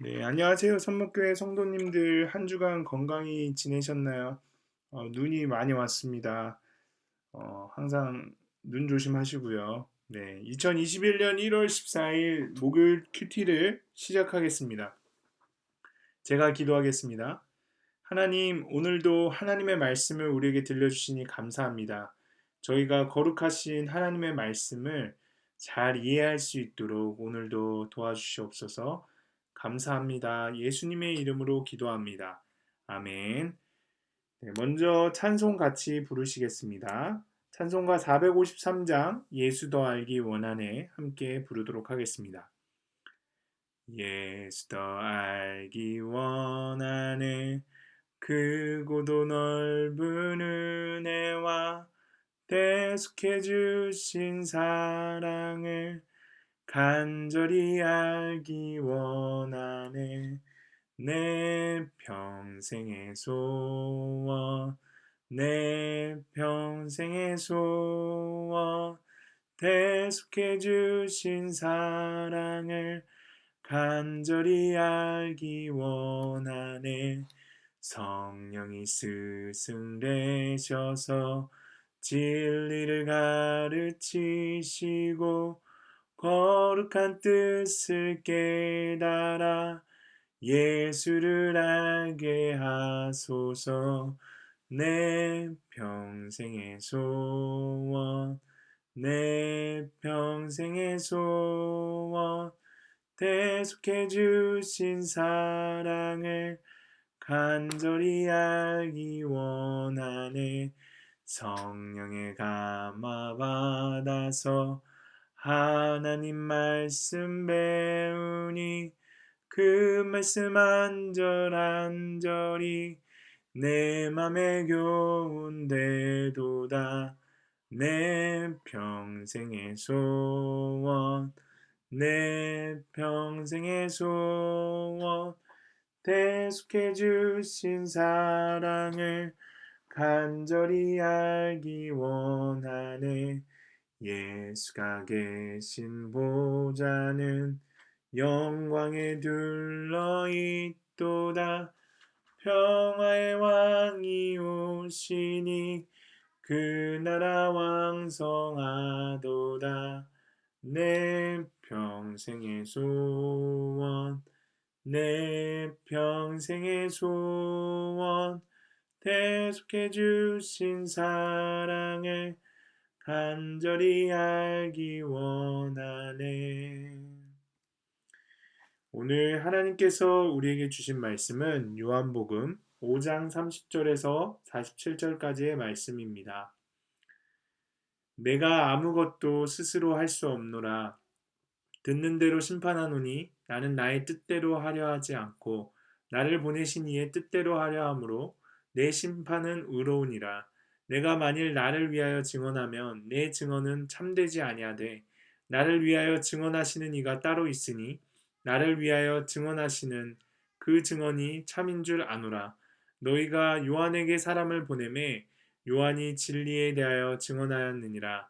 네, 안녕하세요. 선목교회 성도님들 한 주간 건강히 지내셨나요? 어, 눈이 많이 왔습니다. 어, 항상 눈 조심하시고요. 네, 2021년 1월 14일 목요일 큐티를 시작하겠습니다. 제가 기도하겠습니다. 하나님, 오늘도 하나님의 말씀을 우리에게 들려주시니 감사합니다. 저희가 거룩하신 하나님의 말씀을 잘 이해할 수 있도록 오늘도 도와주시옵소서. 감사합니다. 예수님의 이름으로 기도합니다. 아멘. 네, 먼저 찬송 같이 부르시겠습니다. 찬송가 453장 예수 더 알기 원하네 함께 부르도록 하겠습니다. 예수 더 알기 원하네 크고도 넓은 은혜와 대속해 주신 사랑을 간절히 알기 원하네. 내 평생의 소원 내 평생의 소원. 대속해 주신 사랑을 간절히 알기 원하네. 성령이 스승되셔서 진리를 가르치시고 거룩한 뜻을 깨달아 예수를 알게 하소서. 내 평생의 소원 내 평생의 소원. 대속해 주신 사랑을 간절히 알기 원하네. 성령의 감화 받아서 하나님 말씀 배우니 그 말씀 안절안절이 내 맘에 교훈되도다. 내 평생의 소원 내 평생의 소원. 대속해 주신 사랑을 간절히 알기 원하네 예수가 계신 보좌는 영광에 둘러 있도다. 평화의 왕이 오시니 그 나라 왕성하도다. 내 평생의 소원 내 평생의 소원 대속해 주신 사랑을 간절히 알기 원하네. 오늘 하나님께서 우리에게 주신 말씀은 요한복음 5장 30절에서 47절까지의 말씀입니다. 내가 아무것도 스스로 할 수 없노라. 듣는 대로 심판하노니 나는 나의 뜻대로 하려 하지 않고 나를 보내신 이의 뜻대로 하려 함으로 내 심판은 의로우니라. 내가 만일 나를 위하여 증언하면 내 증언은 참되지 아니하되 나를 위하여 증언하시는 이가 따로 있으니 나를 위하여 증언하시는 그 증언이 참인 줄 아노라. 너희가 요한에게 사람을 보내매 요한이 진리에 대하여 증언하였느니라.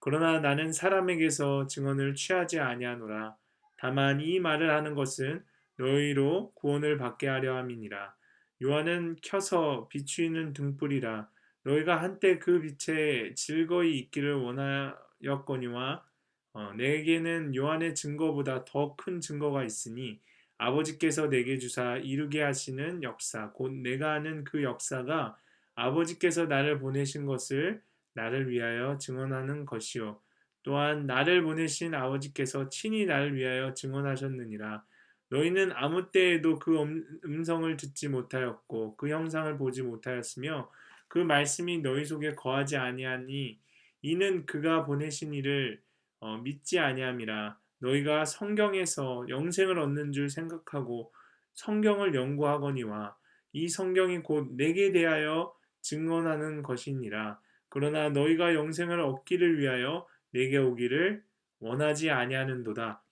그러나 나는 사람에게서 증언을 취하지 아니하노라. 다만 이 말을 하는 것은 너희로 구원을 받게 하려 함이니라. 요한은 켜서 비추이는 등불이라. 너희가 한때 그 빛에 즐거이 있기를 원하였거니와 어, 내게는 요한의 증거보다 더 큰 증거가 있으니 아버지께서 내게 주사 이루게 하시는 역사 곧 내가 아는 그 역사가 아버지께서 나를 보내신 것을 나를 위하여 증언하는 것이요. 또한 나를 보내신 아버지께서 친히 나를 위하여 증언하셨느니라. 너희는 아무 때에도 그 음성을 듣지 못하였고 그 형상을 보지 못하였으며 그 말씀이 너희 속에 거하지 아니하니 이는 그가 보내신 이를 어, 믿지 아니함이라. 너희가 성경에서 영생을 얻는 줄 생각하고 성경을 연구하거니와 이 성경이 곧 내게 대하여 증언하는 것이니라. 그러나 너희가 영생을 얻기를 위하여 내게 오기를 원하지 아니하는도다.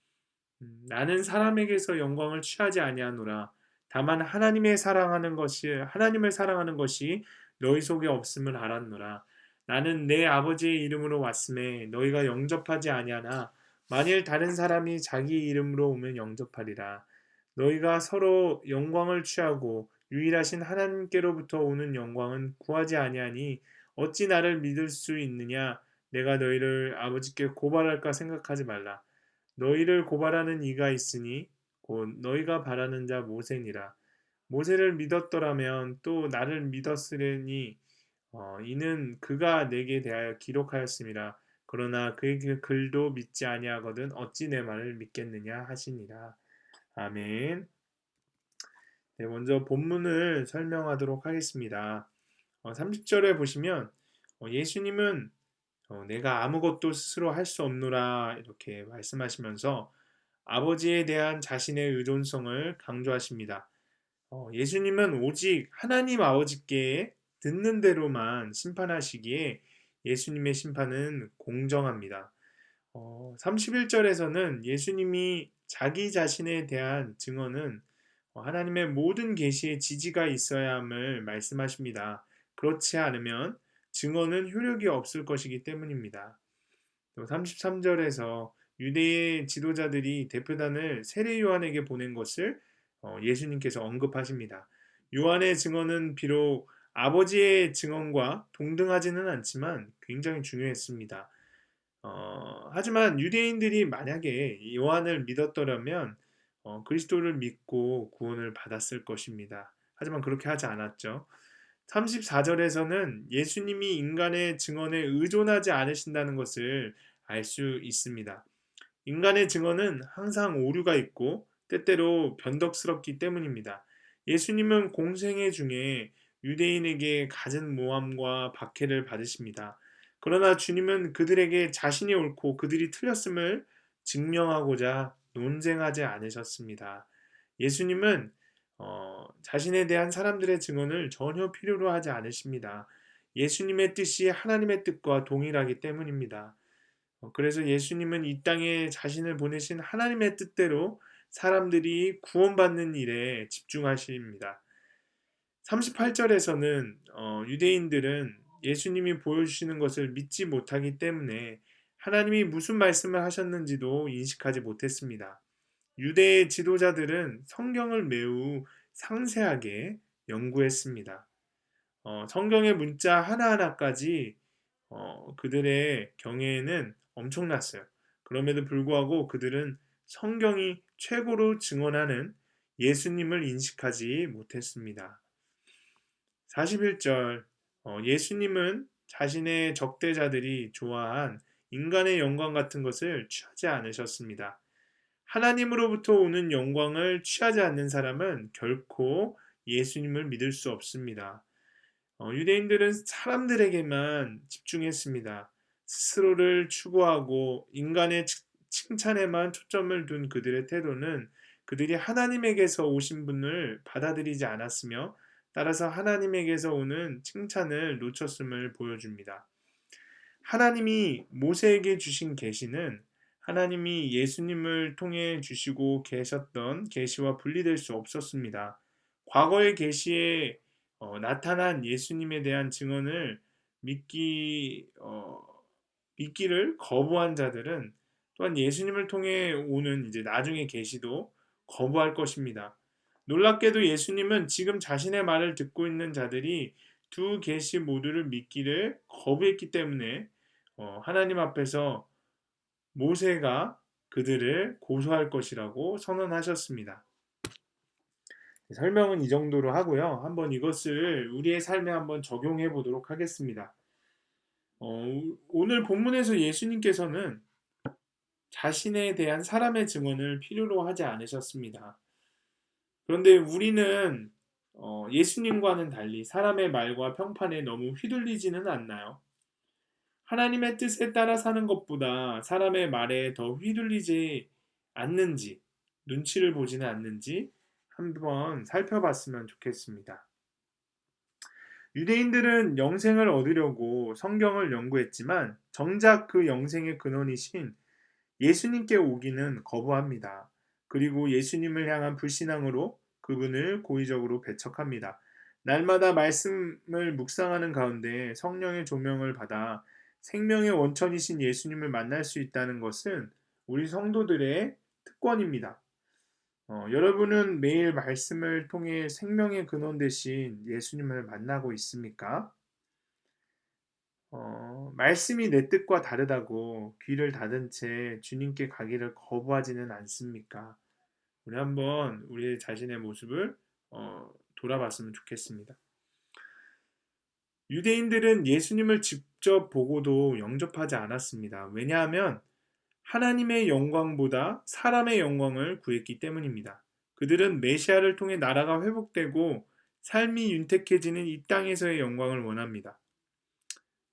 음, 나는 사람에게서 영광을 취하지 아니하노라. 다만 하나님의 사랑하는 것이 하나님을 사랑하는 것이 너희 속에 없음을 알았노라. 나는 내 아버지의 이름으로 왔음에 너희가 영접하지 아니하나 만일 다른 사람이 자기 이름으로 오면 영접하리라. 너희가 서로 영광을 취하고 유일하신 하나님께로부터 오는 영광은 구하지 아니하니 어찌 나를 믿을 수 있느냐 내가 너희를 아버지께 고발할까 생각하지 말라 너희를 고발하는 이가 있으니 곧 너희가 바라는 자 모세니라 모세를 믿었더라면 또 나를 믿었으려니 어, 이는 그가 내게 대하여 기록하였음이라 그러나 그의 그 글도 믿지 아니하거든 어찌 내 말을 믿겠느냐 하시니라 아멘. 네, 먼저 본문을 설명하도록 하겠습니다. 어, 30절에 보시면 어, 예수님은 어, 내가 아무것도 스스로 할 수 없노라 이렇게 말씀하시면서 아버지에 대한 자신의 의존성을 강조하십니다. 어, 예수님은 오직 하나님 아버지께 듣는 대로만 심판하시기에 예수님의 심판은 공정합니다. 어, 31절에서는 예수님이 자기 자신에 대한 증언은 하나님의 모든 계시에 지지가 있어야 함을 말씀하십니다. 그렇지 않으면 증언은 효력이 없을 것이기 때문입니다. 33절에서 유대의 지도자들이 대표단을 세례 요한에게 보낸 것을 어, 예수님께서 언급하십니다. 요한의 증언은 비록 아버지의 증언과 동등하지는 않지만 굉장히 중요했습니다. 어, 하지만 유대인들이 만약에 요한을 믿었더라면 어, 그리스도를 믿고 구원을 받았을 것입니다. 하지만 그렇게 하지 않았죠. 34절에서는 예수님이 인간의 증언에 의존하지 않으신다는 것을 알 수 있습니다. 인간의 증언은 항상 오류가 있고 때때로 변덕스럽기 때문입니다. 예수님은 공생애 중에 유대인에게 갖은 모함과 박해를 받으십니다. 그러나 주님은 그들에게 자신이 옳고 그들이 틀렸음을 증명하고자 논쟁하지 않으셨습니다. 예수님은 어, 자신에 대한 사람들의 증언을 전혀 필요로 하지 않으십니다. 예수님의 뜻이 하나님의 뜻과 동일하기 때문입니다. 어, 그래서 예수님은 이 땅에 자신을 보내신 하나님의 뜻대로 사람들이 구원받는 일에 집중하십니다. 38절에서는 어, 유대인들은 예수님이 보여주시는 것을 믿지 못하기 때문에 하나님이 무슨 말씀을 하셨는지도 인식하지 못했습니다. 유대의 지도자들은 성경을 매우 상세하게 연구했습니다. 어, 성경의 문자 하나하나까지 어, 그들의 경애에는 엄청났어요. 그럼에도 불구하고 그들은 성경이 최고로 증언하는 예수님을 인식하지 못했습니다. 41절 어, 예수님은 자신의 적대자들이 좋아한 인간의 영광 같은 것을 취하지 않으셨습니다. 하나님으로부터 오는 영광을 취하지 않는 사람은 결코 예수님을 믿을 수 없습니다. 어, 유대인들은 사람들에게만 집중했습니다. 스스로를 추구하고 인간의 칭찬에만 초점을 둔 그들의 태도는 그들이 하나님에게서 오신 분을 받아들이지 않았으며 따라서 하나님에게서 오는 칭찬을 놓쳤음을 보여줍니다. 하나님이 모세에게 주신 계시는 하나님이 예수님을 통해 주시고 계셨던 계시와 분리될 수 없었습니다. 과거의 계시에 어, 나타난 예수님에 대한 증언을 믿기 어, 믿기를 거부한 자들은 또한 예수님을 통해 오는 이제 나중의 계시도 거부할 것입니다. 놀랍게도 예수님은 지금 자신의 말을 듣고 있는 자들이 두 계시 모두를 믿기를 거부했기 때문에 어, 하나님 앞에서 모세가 그들을 고소할 것이라고 선언하셨습니다. 설명은 이 정도로 하고요. 한번 이것을 우리의 삶에 한번 적용해 보도록 하겠습니다. 어, 오늘 본문에서 예수님께서는 자신에 대한 사람의 증언을 필요로 하지 않으셨습니다. 그런데 우리는 어, 예수님과는 달리 사람의 말과 평판에 너무 휘둘리지는 않나요? 하나님의 뜻에 따라 사는 것보다 사람의 말에 더 휘둘리지 않는지, 눈치를 보지는 않는지 한번 살펴봤으면 좋겠습니다. 유대인들은 영생을 얻으려고 성경을 연구했지만 정작 그 영생의 근원이신 예수님께 오기는 거부합니다. 그리고 예수님을 향한 불신앙으로 그분을 고의적으로 배척합니다. 날마다 말씀을 묵상하는 가운데 성령의 조명을 받아 생명의 원천이신 예수님을 만날 수 있다는 것은 우리 성도들의 특권입니다. 어, 여러분은 매일 말씀을 통해 생명의 근원 되신 예수님을 만나고 있습니까? 어, 말씀이 내 뜻과 다르다고 귀를 닫은 채 주님께 가기를 거부하지는 않습니까? 우리 한번 우리 자신의 모습을 어, 돌아봤으면 좋겠습니다. 유대인들은 예수님을 직접 보고도 영접하지 않았습니다. 왜냐하면 하나님의 영광보다 사람의 영광을 구했기 때문입니다. 그들은 메시아를 통해 나라가 회복되고 삶이 윤택해지는 이 땅에서의 영광을 원합니다.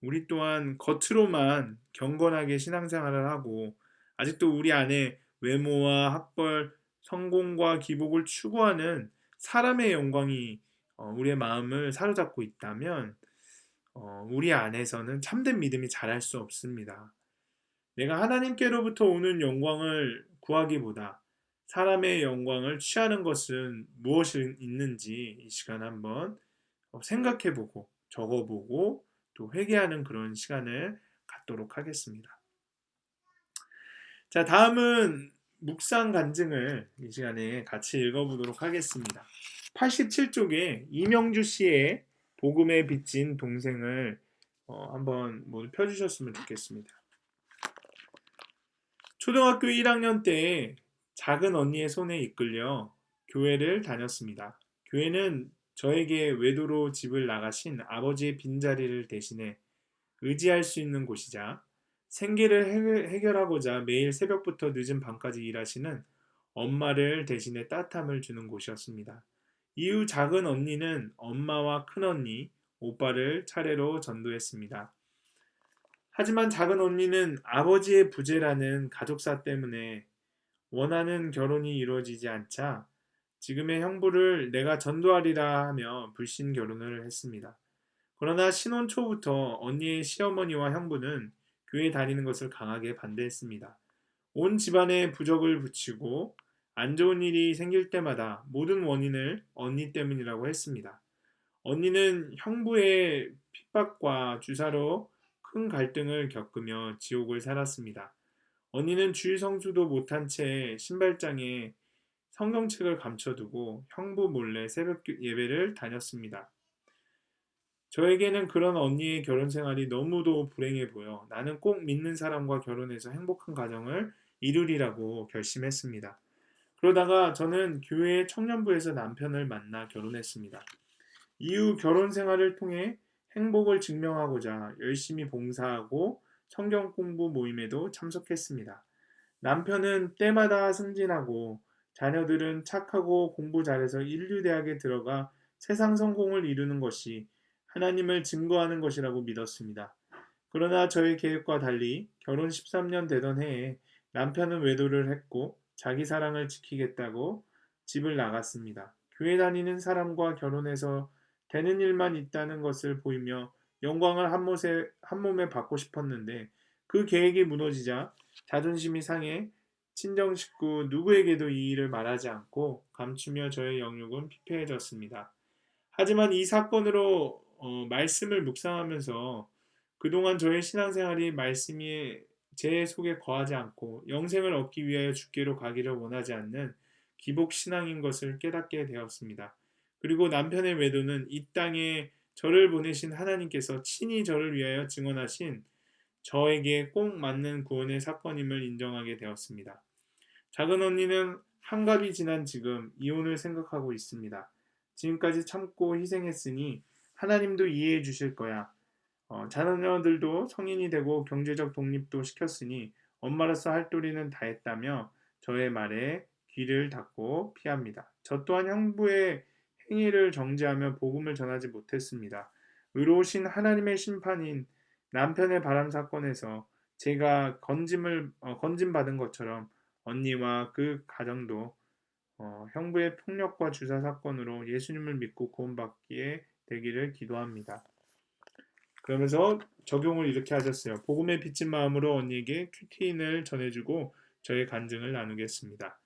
우리 또한 겉으로만 경건하게 신앙생활을 하고 아직도 우리 안에 외모와 학벌, 성공과 기복을 추구하는 사람의 영광이 어, 우리의 마음을 사로잡고 있다면 어, 우리 안에서는 참된 믿음이 자랄 수 없습니다. 내가 하나님께로부터 오는 영광을 구하기보다 사람의 영광을 취하는 것은 무엇이 있는지 이 시간 한번 어, 생각해보고 적어보고 또 회개하는 그런 시간을 갖도록 하겠습니다. 자, 다음은 묵상 간증을 이 시간에 같이 읽어보도록 하겠습니다. 87쪽에 이명주 씨의 복음에 비친 동생을 어, 한번 모두 펴주셨으면 좋겠습니다. 초등학교 1학년 때 작은 언니의 손에 이끌려 교회를 다녔습니다. 교회는 저에게 외도로 집을 나가신 아버지의 빈자리를 대신해 의지할 수 있는 곳이자 생계를 해결하고자 매일 새벽부터 늦은 밤까지 일하시는 엄마를 대신해 따뜻함을 주는 곳이었습니다. 이후 작은 언니는 엄마와 큰 언니, 오빠를 차례로 전도했습니다. 하지만 작은 언니는 아버지의 부재라는 가족사 때문에 원하는 결혼이 이루어지지 않자 지금의 형부를 내가 전도하리라 하며 불신 결혼을 했습니다. 그러나 신혼 초부터 언니의 시어머니와 형부는 교회 다니는 것을 강하게 반대했습니다. 온 집안에 부적을 붙이고 안 좋은 일이 생길 때마다 모든 원인을 언니 때문이라고 했습니다. 언니는 형부의 핍박과 주사로 큰 갈등을 겪으며 지옥을 살았습니다. 언니는 주일 성수도 못한 채 신발장에 성경책을 감춰두고 형부 몰래 새벽 예배를 다녔습니다. 저에게는 그런 언니의 결혼 생활이 너무도 불행해 보여 나는 꼭 믿는 사람과 결혼해서 행복한 가정을 이루리라고 결심했습니다. 그러다가 저는 교회 청년부에서 남편을 만나 결혼했습니다. 이후 결혼 생활을 통해 행복을 증명하고자 열심히 봉사하고 성경 공부 모임에도 참석했습니다. 남편은 때마다 승진하고 자녀들은 착하고 공부 잘해서 인류대학에 들어가 세상 성공을 이루는 것이 하나님을 증거하는 것이라고 믿었습니다. 그러나 저의 계획과 달리 결혼 13년 되던 해에 남편은 외도를 했고 자기 사랑을 지키겠다고 집을 나갔습니다. 교회 다니는 사람과 결혼해서 되는 일만 있다는 것을 보이며 영광을 한, 몸에, 한 몸에 받고 싶었는데 그 계획이 무너지자 자존심이 상해 친정 식구 누구에게도 이 일을 말하지 않고 감추며 저의 영육은 피폐해졌습니다. 하지만 이 사건으로 어, 말씀을 묵상하면서 그동안 저의 신앙생활이 말씀이 제 속에 거하지 않고 영생을 얻기 위하여 주께로 가기를 원하지 않는 기복 신앙인 것을 깨닫게 되었습니다. 그리고 남편의 외도는 이 땅에 저를 보내신 하나님께서 친히 저를 위하여 증언하신 저에게 꼭 맞는 구원의 사건임을 인정하게 되었습니다. 작은 언니는 한갑이 지난 지금 이혼을 생각하고 있습니다. 지금까지 참고 희생했으니 하나님도 이해해 주실 거야. 어, 자녀들도 성인이 되고 경제적 독립도 시켰으니 엄마로서 할 도리는 다 했다며 저의 말에 귀를 닫고 피합니다. 저 또한 형부의 행위를 정지하며 복음을 전하지 못했습니다. 의로우신 하나님의 심판인 남편의 바람 사건에서 제가 건짐을 어, 건짐 받은 것처럼 언니와 그 가정도 어, 형부의 폭력과 주사 사건으로 예수님을 믿고 구원받기에 되기를 기도합니다. 그러면서 적용을 이렇게 하셨어요. 복음에 비친 마음으로 언니에게 큐티인을 전해주고 저의 간증을 나누겠습니다.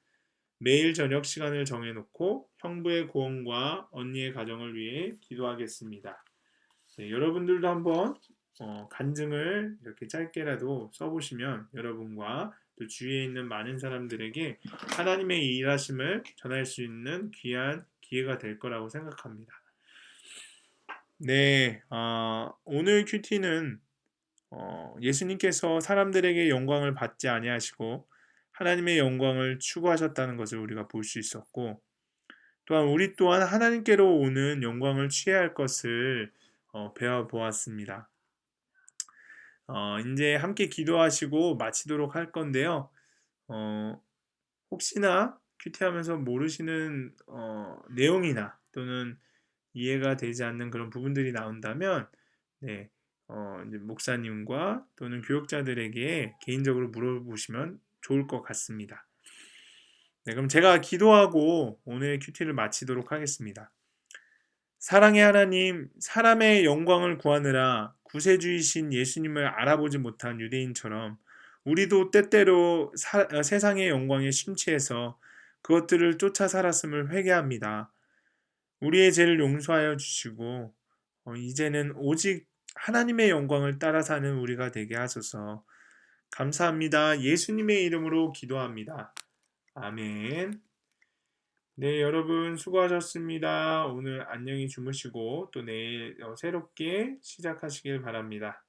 매일 저녁 시간을 정해놓고 형부의 구원과 언니의 가정을 위해 기도하겠습니다. 네, 여러분들도 한번 어, 간증을 이렇게 짧게라도 써보시면 여러분과 또 주위에 있는 많은 사람들에게 하나님의 일하심을 전할 수 있는 귀한 기회가 될 거라고 생각합니다. 네, 어, 오늘 큐티는 어, 예수님께서 사람들에게 영광을 받지 아니하시고 하나님의 영광을 추구하셨다는 것을 우리가 볼 수 있었고 또한 우리 또한 하나님께로 오는 영광을 취해야 할 것을 어, 배워보았습니다. 어, 이제 함께 기도하시고 마치도록 할 건데요. 어, 혹시나 큐티하면서 모르시는 어, 내용이나 또는 이해가 되지 않는 그런 부분들이 나온다면 네, 어, 목사님과 또는 교육자들에게 개인적으로 물어보시면 좋을 것 같습니다. 네, 그럼 제가 기도하고 오늘 큐티를 마치도록 하겠습니다. 사랑의 하나님, 사람의 영광을 구하느라 구세주이신 예수님을 알아보지 못한 유대인처럼 우리도 때때로 사- 어, 세상의 영광에 심취해서 그것들을 쫓아 살았음을 회개합니다. 우리의 죄를 용서하여 주시고 어, 이제는 오직 하나님의 영광을 따라 사는 우리가 되게 하소서. 감사합니다. 예수님의 이름으로 기도합니다. 아멘. 네, 여러분 수고하셨습니다. 오늘 안녕히 주무시고 또 내일 어, 새롭게 시작하시길 바랍니다.